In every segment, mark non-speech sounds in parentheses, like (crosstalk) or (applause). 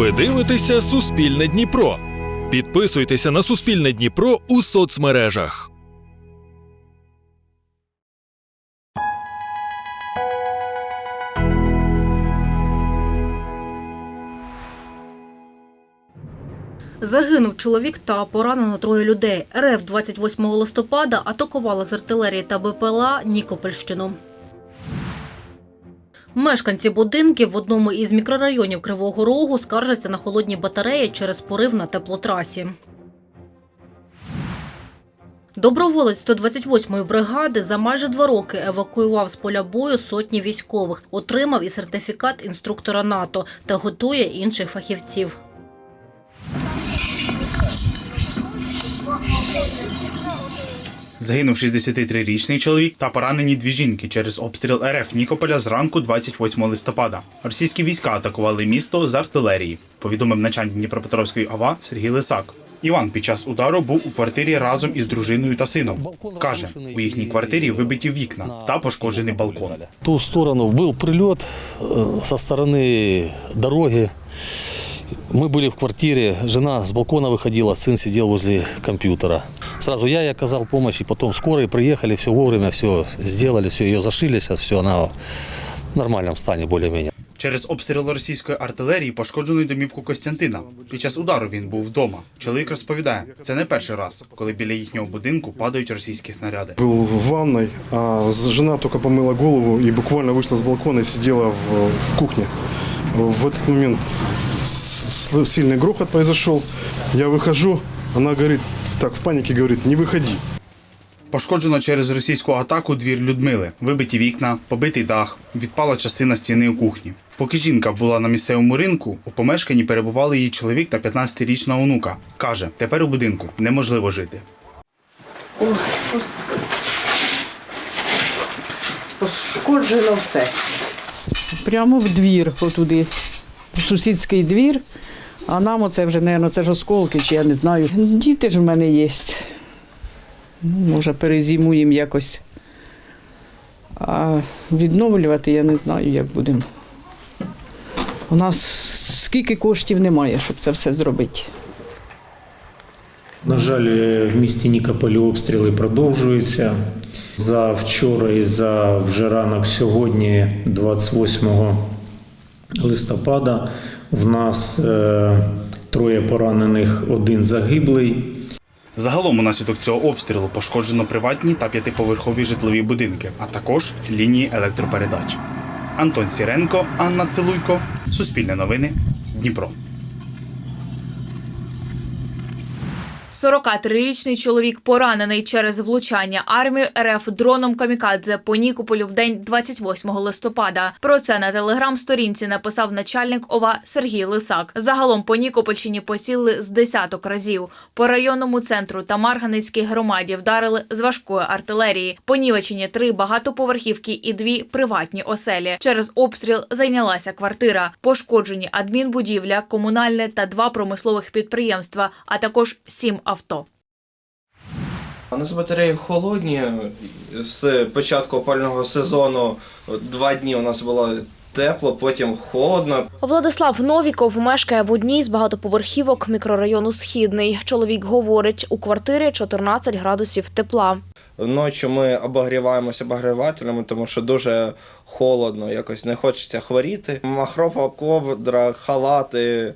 Ви дивитеся Суспільне Дніпро. Підписуйтеся на Суспільне Дніпро у соцмережах. Загинув чоловік та поранено троє людей. РФ 28 листопада атакувала з артилерії та БПЛА Нікопольщину. Мешканці будинків в одному із мікрорайонів Кривого Рогу скаржаться на холодні батареї через порив на теплотрасі. Доброволець 128-ї бригади за майже два роки евакуював з поля бою сотні військових, отримав і сертифікат інструктора НАТО та готує інших фахівців. Загинув 63-річний чоловік та поранені дві жінки через обстріл РФ Нікополя зранку 28 листопада. Російські війська атакували місто з артилерії, повідомив начальник Дніпропетровської ОВА Сергій Лисак. Іван під час удару був у квартирі разом із дружиною та сином. Каже, у їхній квартирі вибиті вікна та пошкоджений балкон. В ту сторону был прилет э, со стороны дороги. Мы были в квартире, жена с балкона выходила, сын сидел возле компьютера. Сразу я ей оказал помощь, и потом скорые приехали, все вовремя, все сделали, все, ее зашили, сейчас все, она в нормальном стане более-менее. Через обстріл російської артилерії пошкоджений домівку Костянтина. Під час удару він був вдома. Чоловік розповідає, це не перший раз, коли біля їхнього будинку падають російські снаряди. Был в ванной, а с- жена только помыла голову и буквально вышла с балкона и сидела в, в кухне. В этот момент с- сильный грохот произошел. Я выхожу, она говорит, так в панике говорит, не выходи. Пошкоджено через російську атаку двір Людмили, вибиті вікна, побитий дах, відпала частина стіни у кухні. Поки жінка була на місцевому ринку, у помешканні перебували її чоловік та 15-річна онука. Каже, тепер у будинку неможливо жити. Пошкоджено все. Прямо в двір, отуди. В сусідський двір. а нам оце вже, мабуть, це ж осколки, чи я не знаю. Діти ж в мене є. Ну, може, перезимуємо якось. А відновлювати я не знаю, як будемо. У нас скільки коштів немає, щоб це все зробити. На жаль, в місті Нікополі обстріли продовжуються. За вчора і за вже ранок сьогодні, 28 листопада, в нас е, троє поранених, один загиблий. Загалом унаслідок цього обстрілу пошкоджено приватні та п'ятиповерхові житлові будинки, а також лінії електропередач. Антон Сіренко, Анна Целуйко, Суспільне новини, Дніпро. 43-річний чоловік поранений через влучання армію РФ дроном камікадзе по Нікополю в день 28 листопада. Про це на телеграм-сторінці написав начальник ОВА Сергій Лисак. Загалом по Нікопольщині посіли з десяток разів. По районному центру та Марганецькій громаді вдарили з важкої артилерії. Понівечені три багатоповерхівки і дві приватні оселі. Через обстріл зайнялася квартира. Пошкоджені адмінбудівля, комунальне та два промислових підприємства, а також сім авто. У нас батареї холодні. З початку опального сезону два дні у нас було тепло, потім холодно. Владислав Новіков мешкає в одній з багатоповерхівок мікрорайону Східний. Чоловік говорить, у квартирі 14 градусів тепла. Ночі ми обогріваємося обогрівателями, тому що дуже холодно, якось не хочеться хворіти. Махрова ковдра, халати,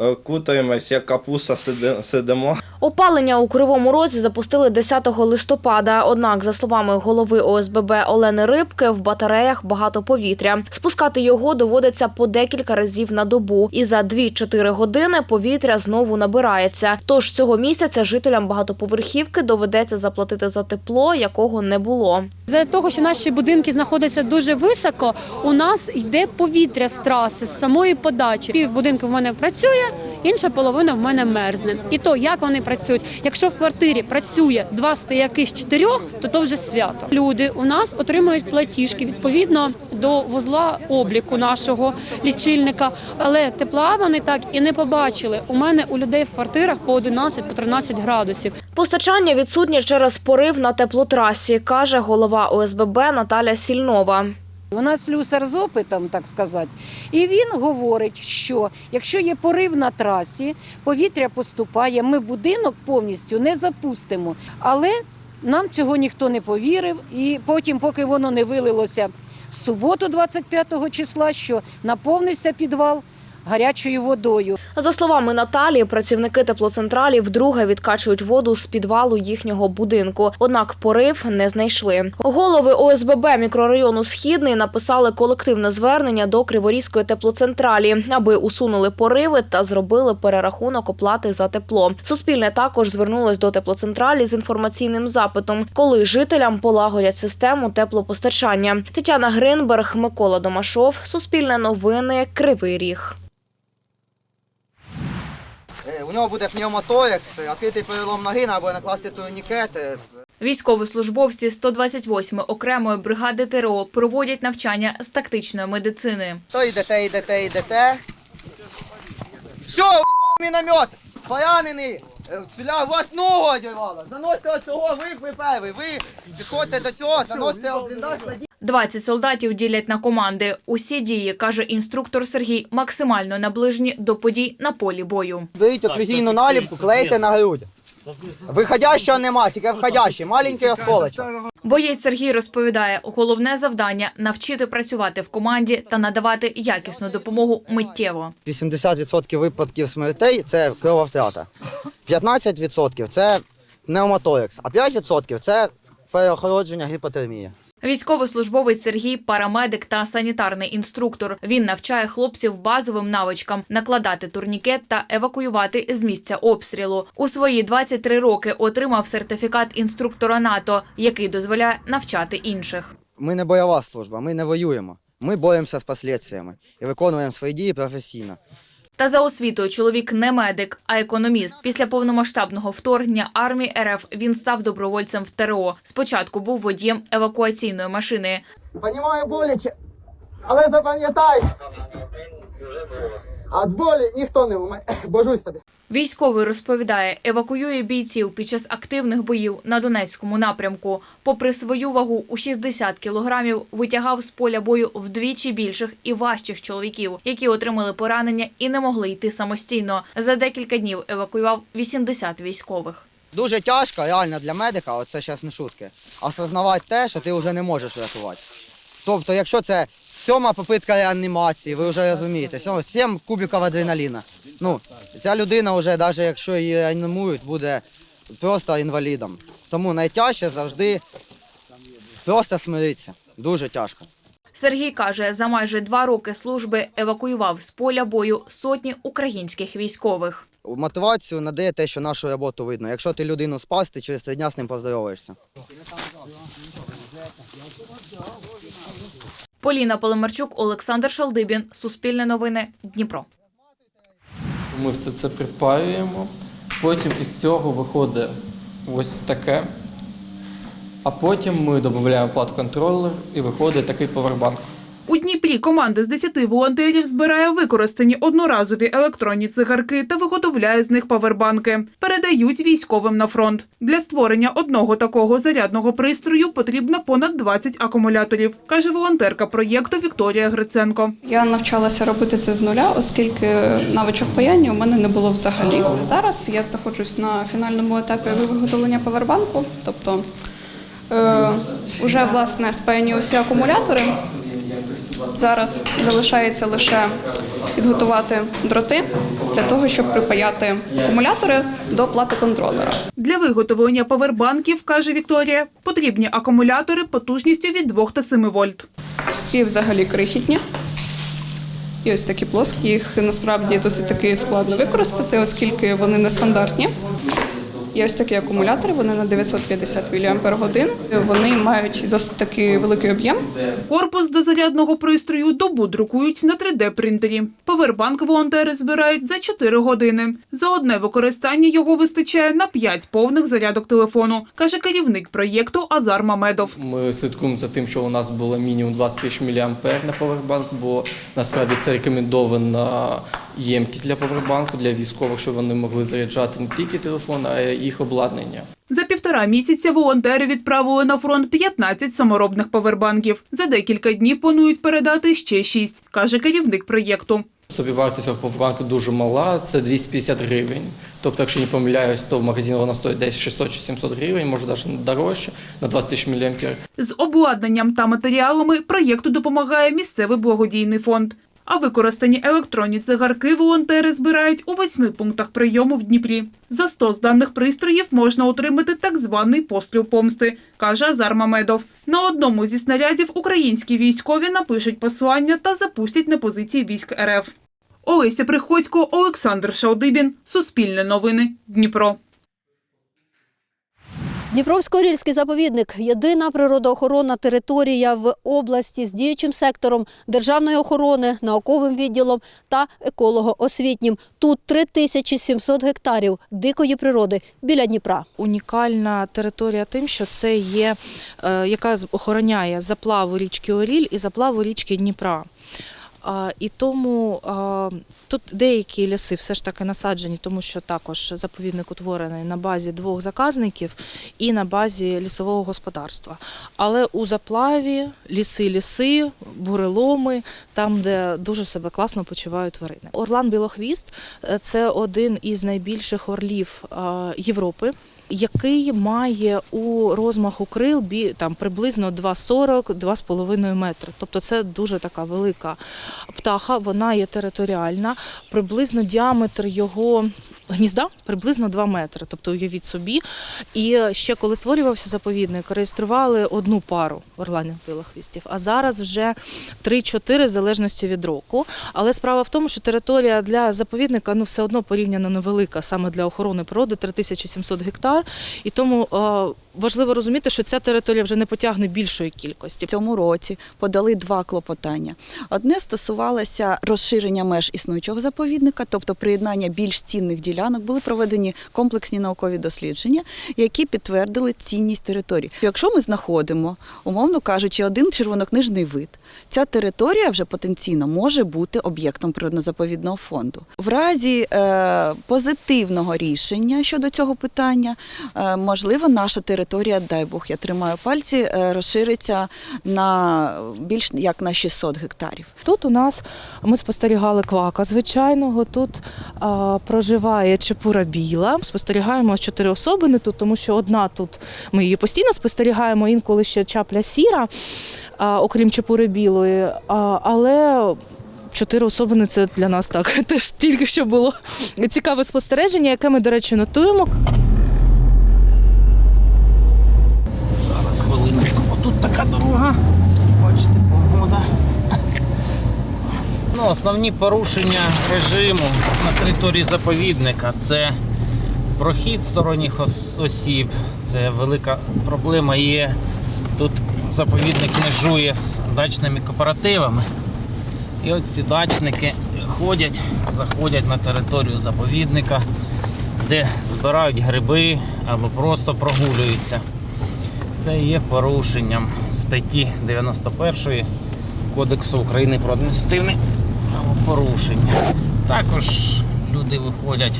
е, кутаємось, як капуса сидимо. Опалення у Кривому Розі запустили 10 листопада. Однак, за словами голови ОСББ Олени Рибки, в батареях багато повітря. Спускати його доводиться по декілька разів на добу, і за 2-4 години повітря знову набирається. Тож цього місяця жителям багатоповерхівки доведеться заплатити за тепло, якого не було. За того, що наші будинки знаходяться дуже високо, у нас йде повітря з траси, з самої подачі. Пів будинку в мене працює, інша половина в мене мерзне. І то, як вони працюють. Якщо в квартирі працює два стояки з чотирьох, то то вже свято. Люди у нас отримують платіжки відповідно до вузла обліку нашого лічильника. Але тепла вони так і не побачили. У мене у людей в квартирах по 11 по 13 градусів. Постачання відсутнє через порив на теплотрасі, каже голова ОСББ Наталя Сільнова. У нас слюсар з опитом, так сказати, і він говорить, що якщо є порив на трасі, повітря поступає, ми будинок повністю не запустимо. Але нам цього ніхто не повірив, і потім, поки воно не вилилося в суботу, 25 числа, що наповнився підвал гарячою водою. За словами Наталії, працівники теплоцентралі вдруге відкачують воду з підвалу їхнього будинку. Однак порив не знайшли. Голови ОСББ мікрорайону Східний написали колективне звернення до Криворізької теплоцентралі, аби усунули пориви та зробили перерахунок оплати за тепло. Суспільне також звернулось до теплоцентралі з інформаційним запитом, коли жителям полагодять систему теплопостачання. Тетяна Гринберг, Микола Домашов, Суспільне новини, Кривий Ріг. Е, У нього буде пневмоторекс, відкритий перелом ноги, треба буде накласти турнікет. е, Військовослужбовці 128-ї окремої бригади ТРО проводять навчання з тактичної медицини. То йдете, йдете, йдете. Все, міномет! Поранений! Е, Ціля, у вас ногу одірвало! Заносьте оцього, ви, ви перший, ви підходьте до цього, бліндаж, кладіть. 20 солдатів ділять на команди. Усі дії, каже інструктор Сергій, максимально наближені до подій на полі бою. Беріть оклюзійну наліпку, клейте на грудь. Виходящого нема, тільки входящий, маленький осколочок. Боєць Сергій розповідає, головне завдання навчити працювати в команді та надавати якісну допомогу миттєво. 80% випадків смертей це крововтрата. 15% це пневмоторекс, а 5% це переохолодження гіпотермії. Військовослужбовець Сергій парамедик та санітарний інструктор. Він навчає хлопців базовим навичкам накладати турнікет та евакуювати з місця обстрілу. У свої 23 роки отримав сертифікат інструктора НАТО, який дозволяє навчати інших. Ми не бойова служба, ми не воюємо. Ми боремося з последствиями і виконуємо свої дії професійно. Та за освітою чоловік не медик, а економіст. Після повномасштабного вторгнення армії РФ він став добровольцем в ТРО. Спочатку був водієм евакуаційної машини. Понімаю боляче, але запам'ятай. Від болі ніхто не вмре. Божусь тобі. Військовий розповідає, евакуює бійців під час активних боїв на Донецькому напрямку. Попри свою вагу у 60 кілограмів, витягав з поля бою вдвічі більших і важчих чоловіків, які отримали поранення і не могли йти самостійно. За декілька днів евакуював 80 військових. Дуже тяжко, реально для медика, оце зараз не шутки. Осознавати те, що ти вже не можеш врятувати. Тобто, якщо це сьома попитка реанімації, ви вже розумієте, сьома- сім кубиків адреналіна. Ну, ця людина вже, навіть якщо її реанімують, буде просто інвалідом. Тому найтяжче завжди просто смиритися. Дуже тяжко. Сергій каже, за майже два роки служби евакуював з поля бою сотні українських військових. Мотивацію надає те, що нашу роботу видно. Якщо ти людину спас, ти через три дня з ним поздороваєшся. Поліна Полимарчук, Олександр Шалдибін, Суспільне новини, Дніпро. Ми все це припаюємо. Потім із цього виходить ось таке. А потім ми додаємо плат-контролер і виходить такий повербанк. У Дніпрі команда з 10 волонтерів збирає використані одноразові електронні цигарки та виготовляє з них павербанки. Передають військовим на фронт. Для створення одного такого зарядного пристрою потрібно понад 20 акумуляторів, каже волонтерка проєкту Вікторія Гриценко. Я навчалася робити це з нуля, оскільки навичок паяння у мене не було взагалі. Зараз я знаходжусь на фінальному етапі виготовлення павербанку, тобто е, вже власне спаяні усі акумулятори. Зараз залишається лише підготувати дроти для того, щоб припаяти акумулятори до плати контролера. Для виготовлення павербанків, каже Вікторія, потрібні акумулятори потужністю від 2 та 7 вольт. Ці взагалі крихітні. І ось такі плоскі, їх насправді досить таки складно використати, оскільки вони нестандартні. Є ось такі акумулятори, вони на 950 мАч. Вони мають досить таки великий об'єм. Корпус до зарядного пристрою добу друкують на 3D-принтері. Павербанк волонтери збирають за 4 години. За одне використання його вистачає на 5 повних зарядок телефону, каже керівник проєкту Азар Мамедов. Ми слідкуємо за тим, що у нас було мінімум 20 тисяч мА на повербанк, бо насправді це рекомендована ємкість для повербанку для військових, щоб вони могли заряджати не тільки телефон, а й їх обладнання. За півтора місяця волонтери відправили на фронт 15 саморобних павербанків. За декілька днів планують передати ще 6, каже керівник проєкту. Собівартість цього повербанку дуже мала, це 250 гривень. Тобто, якщо не помиляюсь, то в магазині вона стоїть десь 600 чи 700 гривень, може навіть дорожче, на 20 тисяч мА. З обладнанням та матеріалами проєкту допомагає місцевий благодійний фонд. А використані електронні цигарки волонтери збирають у восьми пунктах прийому в Дніпрі. За 100 з даних пристроїв можна отримати так званий постріл помсти, каже Азар Мамедов. На одному зі снарядів українські військові напишуть послання та запустять на позиції військ РФ. Олеся Приходько, Олександр Шаудибін, Суспільне новини, Дніпро. Дніпровсько-Орільський заповідник єдина природоохоронна територія в області з діючим сектором державної охорони, науковим відділом та еколого-освітнім. Тут 3700 гектарів дикої природи біля Дніпра. унікальна територія тим, що це є, е, яка охороняє заплаву річки Оріль і заплаву річки Дніпра. І тому тут деякі ліси все ж таки насаджені, тому що також заповідник утворений на базі двох заказників і на базі лісового господарства. Але у заплаві ліси, ліси, буреломи, там, де дуже себе класно почувають тварини. Орлан Білохвіст е, це один із найбільших орлів е, Європи. Який має у розмаху крил там приблизно 2,40-2,5 метри. Тобто це дуже така велика птаха, вона є територіальна. Приблизно діаметр його гнізда приблизно 2 метри. Тобто уявіть собі. І ще коли створювався заповідник, реєстрували одну пару орланих білохвістів, а зараз вже 3-4 в залежності від року. Але справа в тому, що територія для заповідника ну все одно порівняно невелика саме для охорони природи 3700 гектар. І тому е, важливо розуміти, що ця територія вже не потягне більшої кількості. В цьому році подали два клопотання. Одне стосувалося розширення меж існуючого заповідника, тобто приєднання більш цінних ділянок. Були проведені комплексні наукові дослідження, які підтвердили цінність території. Якщо ми знаходимо, умовно кажучи, один червонокнижний вид, ця територія вже потенційно може бути об'єктом природно-заповідного фонду. В разі е, позитивного рішення щодо цього питання, е, можливо, наша територія, дай Бог, я тримаю пальці, е, розшириться на більш як на 600 гектарів. Тут у нас ми спостерігали квака звичайного. Тут а, проживає чепура біла. Спостерігаємо чотири особини тут, тому що одна тут ми її постійно спостерігаємо, інколи ще чапля сіра, а, окрім чепури білої. А, але Чотири особини це для нас так (laughs) теж тільки що було цікаве спостереження, яке ми, до речі, нотуємо. Зараз хвилиночку, бо така дорога. Бачите, погода. Ну, основні порушення режиму на території заповідника це прохід сторонніх ос- осіб. Це велика проблема є. Тут заповідник межує з дачними кооперативами. І ось ці дачники ходять, заходять на територію заповідника, де збирають гриби або просто прогулюються. Це є порушенням статті 91 Кодексу України про адміністративне порушення. Також люди виходять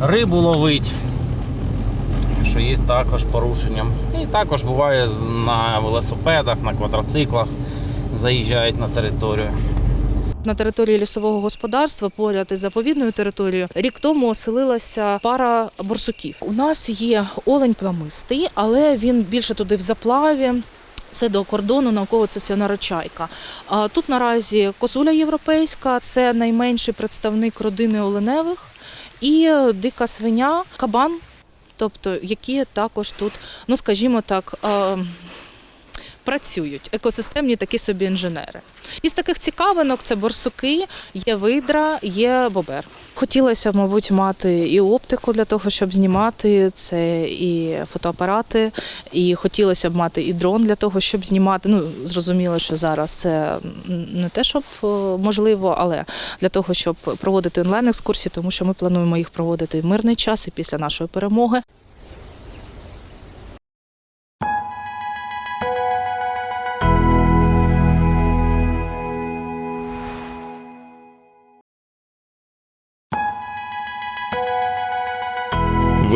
рибу ловить, що є також порушенням. І також буває на велосипедах, на квадроциклах заїжджають на територію. На території лісового господарства поряд із заповідною територією рік тому оселилася пара борсуків. У нас є олень пламистий, але він більше туди в заплаві. Це до кордону науково-стаціонару чайка. А тут наразі козуля європейська, це найменший представник родини оленевих, і дика свиня, кабан, тобто які також тут, ну скажімо так. Працюють екосистемні такі собі інженери. Із таких цікавинок це борсуки, є видра, є бобер. Хотілося мабуть, мати і оптику для того, щоб знімати це, і фотоапарати, і хотілося б мати і дрон для того, щоб знімати. Ну зрозуміло, що зараз це не те, щоб е, можливо, але для того, щоб проводити онлайн екскурсії, тому що ми плануємо їх проводити в мирний час і після нашої перемоги.